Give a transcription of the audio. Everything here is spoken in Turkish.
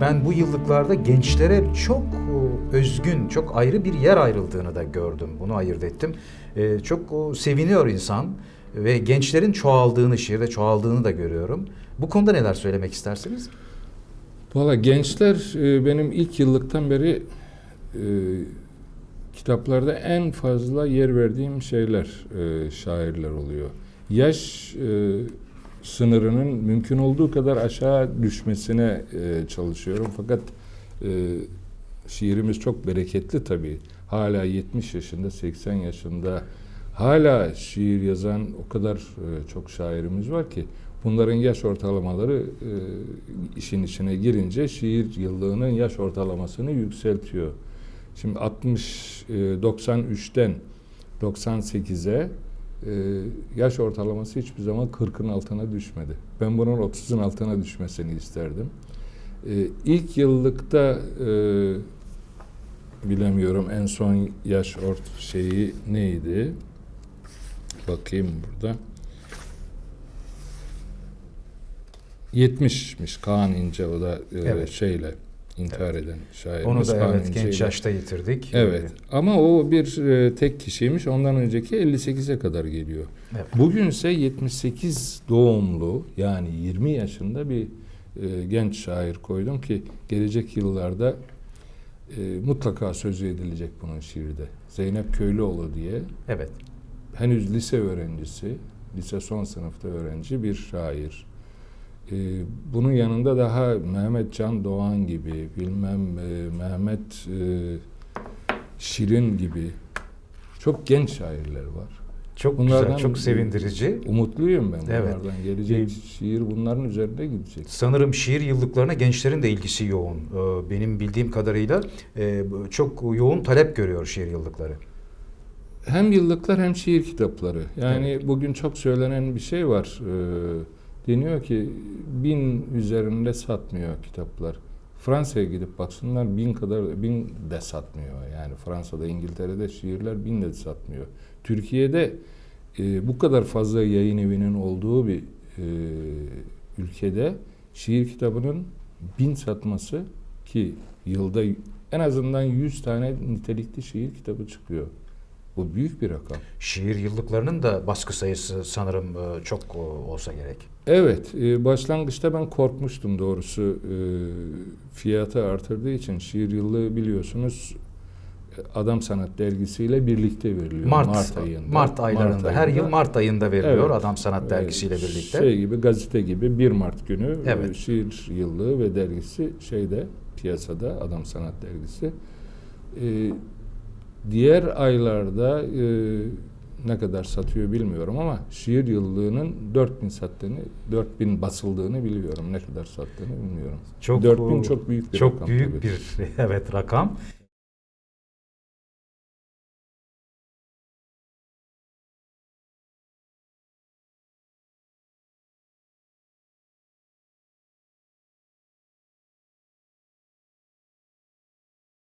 ben bu yıllıklarda gençlere çok e, özgün, çok ayrı bir yer ayrıldığını da gördüm. Bunu ayırt ettim. E, Çok e, seviniyor insan ve gençlerin çoğaldığını, şiirde çoğaldığını da görüyorum. Bu konuda neler söylemek istersiniz? Valla gençler benim ilk yıllıktan beri kitaplarda en fazla yer verdiğim şeyler, şairler oluyor. Yaş sınırının mümkün olduğu kadar aşağı düşmesine e, çalışıyorum. Fakat e, şiirimiz çok bereketli tabii. Hala 70 yaşında, 80 yaşında hala şiir yazan o kadar e, çok şairimiz var ki bunların yaş ortalamaları e, işin içine girince şiir yıllığının yaş ortalamasını yükseltiyor. Şimdi 60 e, 93'ten 98'e e, yaş ortalaması hiçbir zaman 40'ın altına düşmedi. Ben bunun 30'un altına düşmesini isterdim. E, ilk yıllıkta e, bilemiyorum en son yaş ort şeyi neydi? Bakayım burada. 70'miş Kaan İnce o da e, Evet. şeyle intihar eden şairimiz. Onu da evet genç ile. yaşta yitirdik. Evet ama o bir e, tek kişiymiş. Ondan önceki 58'e kadar geliyor. Evet. Bugünse 78 doğumlu yani 20 yaşında bir e, genç şair koydum ki gelecek yıllarda e, mutlaka sözü edilecek bunun şiirde. Zeynep Köylüoğlu diye Evet. henüz lise öğrencisi, lise son sınıfta öğrenci bir şair. Ee, bunun yanında daha Mehmet Can Doğan gibi, bilmem e, Mehmet e, Şirin gibi çok genç şairler var. Çok Bunlardan güzel, çok sevindirici. Umutluyum ben Evet. bunlardan. Gelecek şiir bunların üzerinde gidecek. Sanırım şiir yıllıklarına gençlerin de ilgisi yoğun. Ee, Benim bildiğim kadarıyla e, çok yoğun talep görüyor şiir yıllıkları. Hem yıllıklar hem şiir kitapları. Yani bugün çok söylenen bir şey var. Ee, deniyor ki bin üzerinde satmıyor kitaplar. Fransa'ya gidip baksınlar bin kadar bin de satmıyor. Yani Fransa'da, İngiltere'de şiirler bin de satmıyor. Türkiye'de e, bu kadar fazla yayın evinin olduğu bir e, ülkede şiir kitabının bin satması ki yılda en azından 100 tane nitelikli şiir kitabı çıkıyor. Bu büyük bir rakam. Şiir yıllıklarının da baskı sayısı sanırım e, çok e, olsa gerek. Evet, e, başlangıçta ben korkmuştum doğrusu. Fiyatı artırdığı için şiir yıllığı biliyorsunuz Adam Sanat dergisiyle birlikte veriliyor. Mart, Mart Mart, ayında. aylarında, her ayında. yıl Mart ayında veriliyor Evet. Adam Sanat Dergisi'yle birlikte. Şey gibi gazete gibi 1 Mart günü Evet. şiir yıllığı ve dergisi şeyde piyasada Adam Sanat dergisi. E, diğer aylarda e, ne kadar satıyor bilmiyorum ama şiir yıllığının 4000 sattığını, 4000 basıldığını biliyorum. Ne kadar sattığını bilmiyorum. Çok 4000 çok büyük bir çok rakam büyük tabii. bir evet rakam.